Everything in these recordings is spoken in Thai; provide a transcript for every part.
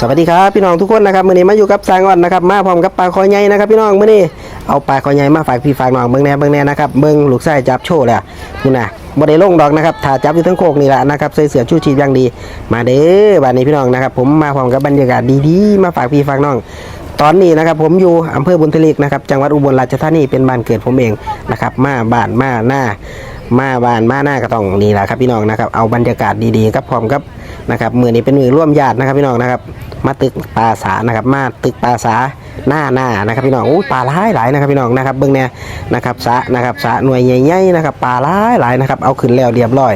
สวัสดีครับพี่น้องทุกคนนะครับมื้อนี้มาอยู่กับสางอ่อนนะครับมาพร้อมกับปลาคอใหญ่นะครับพี่น้องมื้อนี้เอาปลาคอใหญ่มาฝากพี่ฝากน้องเบิ่งแน่เบิ่งแน่นะครับเบิ่งลูกชายจับโชว์แล้วนี่นะบ่ได้ลงดอกนะครับถ้าจับอยู่ทั้งโคกนี่แหละนะครับใส่เสื้อชูชีพอย่างดี มาเด้อบ้านนี้พี่น้องนะครับ ผมมาพร้อมกับบรรยากาศดีๆมาฝากพี่ฝากน้องตอนนี้นะครับผมอยู่อำเภอบุญทลิกนะครับจังหวัดอุบลราชธานีเป็นบ้านเกิดผมเองนะครับ มาบ้านมาหน้ามาบ้านมาหน้าก็ต้องนี่แหละครับพี่น้องนะครับเอาบรรยากาศดีๆครับพร้อมกับ นะครับมือนี้เป็นมือร่วมญาตินะครับพี่น้องนะครับ มาตึกปลาสานะครับมาตึกปลาสาหน้าหน้านะครับพี่น้องอ้ปลาหลายหลายนะครับพี่น้องนะครับเบื้องเนี่ยนะครับสานะครับสาหน่วยใหญ่ๆนะครับปลาหลายหลายนะครับเอาขึ้นแล้วเรียบร้อย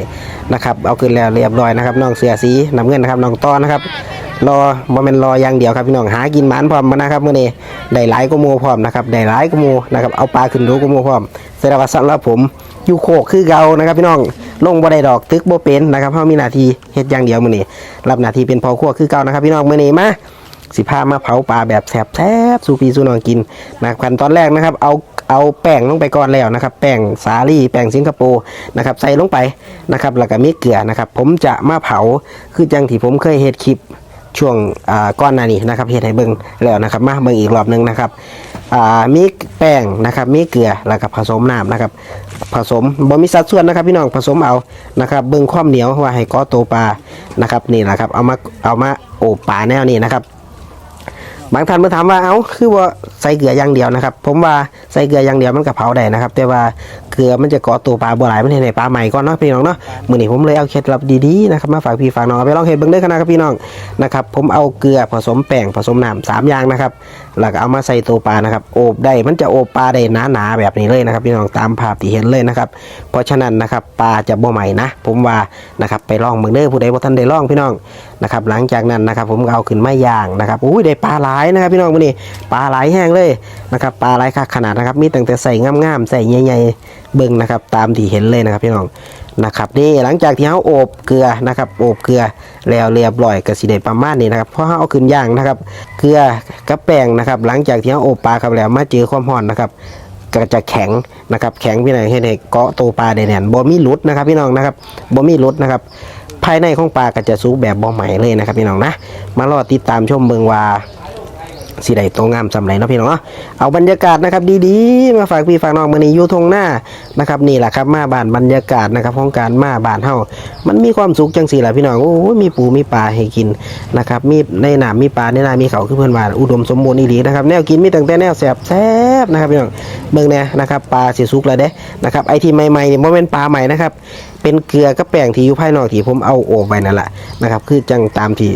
นะครับเอาขึ้นแล้วเรียบร้อยนะครับน้องเสือสีน้ำเงินนะครับน้องต้อนะครับรอบ่แม่นรออย่างเดียวครับพี่น้องหากินหมันพร้อมนะครับมื้อนี้ได้หลายกว่าหมู่พร้อมนะครับได้หลายกว่าหมู่นะครับเอาปลาขึ้นดูกว่าหมู่พร้อมแสดงว่าสำหรับผมอยู่โคกคือเกานะครับพี่น้อง ลงบ่ได้ดอกตึกบ่เป็นนะครับเฮามีหน้าที่เฮ็ดอย่างเดียวมื้อนี้รับหน้าที่เป็นพ่อครัวคือเก่านะครับ พี่น้องมื้อนี้มาสิพามาเผาปลาแบบแซ่บๆสู่พี่สู่น้องกินนะครับขั้นตอนแรกนะครับ เอาเอาแป้งลงไปก่อนแล้วนะครับ แป้งสาลี่แป้งสิงคโปร์นะครับ ใส่ลงไปนะครับ แล้วก็มีเกลือนะครับ ผมจะมาเผาคือจังที่ผมเคยเฮ็ดคลิปช่วงอ่าก้อนหน้านี้นะครับเฮ็ดให้เบิ่งแล้วนะครับ มาเบิ่งอีกรอบหนึงนะครับ อ่ามีแป้งนะครับมีเกลือแล้วก็ผสมน้ำนะครับ ผสมบ่มีสัดส่วนนะครับ พี่น้องผสมเอานะครับ เบิ่งความเหนียวว่าให้ก้อโตวปลานะครับนี่แหละครับเอามาเอามาโอบปลาแนวนี้นะครับบางท่านมาถามว่าเอ้าคือว่าใส่เกลืออย่างเดียวนะครับ ผมว่าใส่เกลืออย่างเดียวมันก็เผาได้นะครับ แต่ว่า กลือมันจะเกาะตัวปลาบัวหลายมันเห็นในปลาใหม่ก่อนเนาะพี่น้องเนาะมื้อนี้ผมเลยเอาเคล็ดลับดีๆนะครับมาฝากพี่ฝากน้องเอาไปลองเฮ็ดเบิ่งเด้อครับพี่น้องนะครับผมเอาเกลือผสมแป้งผสมน้ำสามอย่างนะครับแล้วก็เอามาใส่ตัวปลานะครับโอบได้มันจะโอบปลาได้หนาๆแบบนี้เลยนะครับพี่น้องตามภาพที่เห็นเลยนะครับเพราะฉะนั้นนะครับปลาจะบ่ใหม่นะ ผมว่านะครับไปลองเบิ่งเด้อผู้ใดบ่ทันได้ลองพี่น้องนะครับหลังจากนั้นนะครับผมก็เอาขึ้นมาย่างนะครับอุ้ยได้ปลาหลายนะครับพี่น้องมื้อนี้ปลาหลายแห้งเลยนะครับปลาหลายคักขนาดนะครับมีตั้งแต่ใส่งามๆใส่ใหญ่ๆเบิ่งนะครับตามที่เห็นเลยนะครับพี่น้องนะครับนี่หลังจากที่เราโอบเกลือนะครับโอบเกลือแล้วเรียบร้อยก็สิได้ประมาณนี้นะครับเพราะเราเอาขึ้นย่างนะครับ เกลือกับแป้งนะครับ หลังจากที่เราโอบปลาครับแล้วมาเจอความร้อนนะครับก็จะแข็งนะครับ แข็งพี่น้องให้ได้เกาะตัวปลาได้แน่นบ่มีหลุดนะครับ พี่น้องนะครับบ่มีหลุดนะครับ ภายในของปลาก็จะสุกแบบบ่ใหม่เลยนะครับพี่น้องนะมารอติดตามชมเบิงว่า สิได้ตัวงามสำไรเนาะพี่น้องเนาะเอาบรรยากาศนะครับดีๆ มาฝากพี่ฝากน้องมื้อนี้ยูทงหน้านะครับนี่แหละครับมาบานบรรยากาศนะครับของการมาบานเฮามันมีความสุขจังสี่แหละพี่น้องโอ้มีปูมีปลาให้กินนะครับมีในน้ำมีปลาในนามีเขาคือเพื่อนว่าอุดมสมบูรณ์อีหลีนะครับแนวกินมีตั้งแต่แนวแสบแซ่บนะครับพี่น้องเบิ่งแน่นะครับปลาสิสุกแล้วเด้นะครับไอที่ใหม่ๆเนี่บ่แม่นปลาใหม่นะครับเป็นเกลือกับแป้งที่อยู่ภายนอกที่ผมเอาโอบไว้นั่นแหละนะครับคือจังตามที่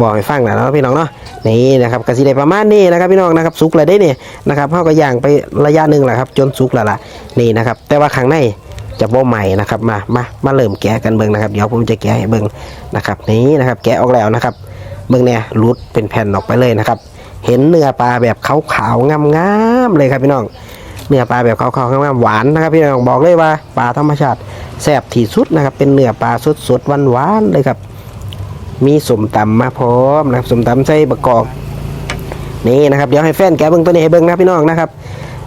บอกให้ฟังนะเนาะพี่น้องเนาะ นี่นะครับกะสิได้ประมาณนี้นะครับพี่น้องนะครับสุกแล้วได้เนี่ยนะครับเฮาก็ย่างไประยะหนึ่งแหละครับจนสุกแล้วล่ะนี่นะครับ แต่ว่าข้างในจะบ่ใหม่นะครับมามามาเริ่มแกะกันเบิ่งนะครับเดี๋ยวผมจะแกะให้เบิ่งนะครับนี่นะครับ แกะออกแล้วนะครับ เบิ่งเนี่ยรุดเป็นแผ่นออกไปเลยนะครับ เห็นเนื้อปลาแบบขาวๆงามๆเลยครับพี่น้องเนื้อปลาแบบขาวๆงามๆหวานนะครับพี่น้องบอกเลยว่าปลาธรรมชาติแซ่บที่สุดนะครับ เป็นเนื้อปลาสดๆหวานๆเลยครับ มีสมตำมาพร้อมนะครับสมตำใส่ประกอบนี่นะครับเดี๋ยวให้แฟนแกเบิ้งตัวนี้ให้เบิ้งนะพี่น้องนะครับ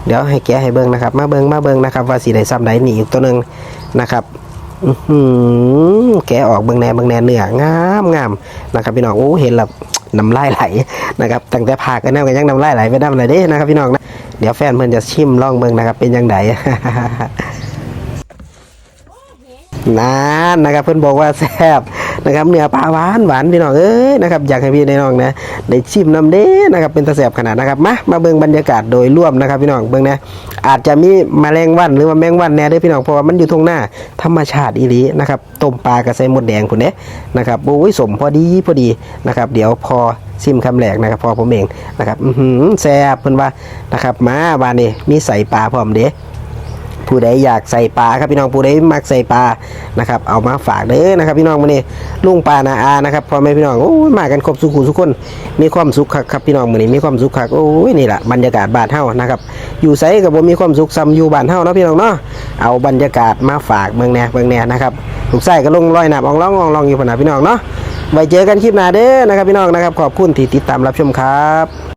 เดี๋ยวให้แกให้เบิ้งนะครับ มาเบิ้งมาเบิ้งนะครับ ว่าสีใดซ้ำใดหนีอีกตัวหนึ่งนะครับอื้อหือแกออกเบิ้งแนเบิ้งแนเนื้องามงามนะครับ พี่น้องโอ้เห็นแล้วน้ำลายไหลนะครับตั้งแต่พากันแน่กันยังน้ำลายไหลไปน้ำไหลเด้นะครับ พี่น้องนะเดี๋ยวแฟนเพิ่นจะชิมลองเบิ้งนะครับ เป็นยังไงนั่นนะครับเพื่อนบอกว่าแซ่บ นะครับเนื้อปลาหวานหวานพี่น้องเอ้ยนะครับอยากให้พี่น้องนะได้ชิมน้ำเด้นะครับเป็นตะแซ่บขนาดนะครับมามาเบิ่งบรรยากาศโดยรวมนะครับพี่น้องเบิ่งนะอาจจะมีแมลงวันหรือว่าแมงวันแน่ด้อพี่น้องเพราะว่ามันอยู่ตรงหน้าธรรมชาติอีหลีนะครับต้มปลากระใส่หมดแดงพุ่นเด้นะครับโอ้ยสมพอดีพอดีนะครับเดี๋ยวพอซิมคำแรกนะครับพอผมเองนะครับแซ่บเพิ่นว่านะครับมาบานนี้มีใส่ปลาพร้อมเด้ ผู้ใดอยากใส่ปลาครับพี่น้องผู้ใดมักใส่ปลานะครับเอามาฝากเด้อนะครับ พี่น้องมื้อนี้ลุงปลานาอานะครับพ่อแม่พี่น้องโอ้ยมากันครบสุขุทุกคน มีความสุขคักครับพี่น้องมื้อนี้มีความสุขคักโอ้ยนี่แหละบรรยากาศบ้านเฮานะครับอยู่ไสก็บ่มีความสุขซ้ำอยู่บ้านเฮาเนาะพี่น้องเนาะเอาบรรยากาศมาฝากเมืองแหน่เมืองแหน่นะครับลูกไส้ก็ลงลอยหน้ำอองร้องอองร้องอยู่พนน่ะพี่น้องเนาะไว้เจอกันคลิปหน้าเด้อนะครับพี่น้องนะครับขอบคุณที่ติดตามรับชมครับ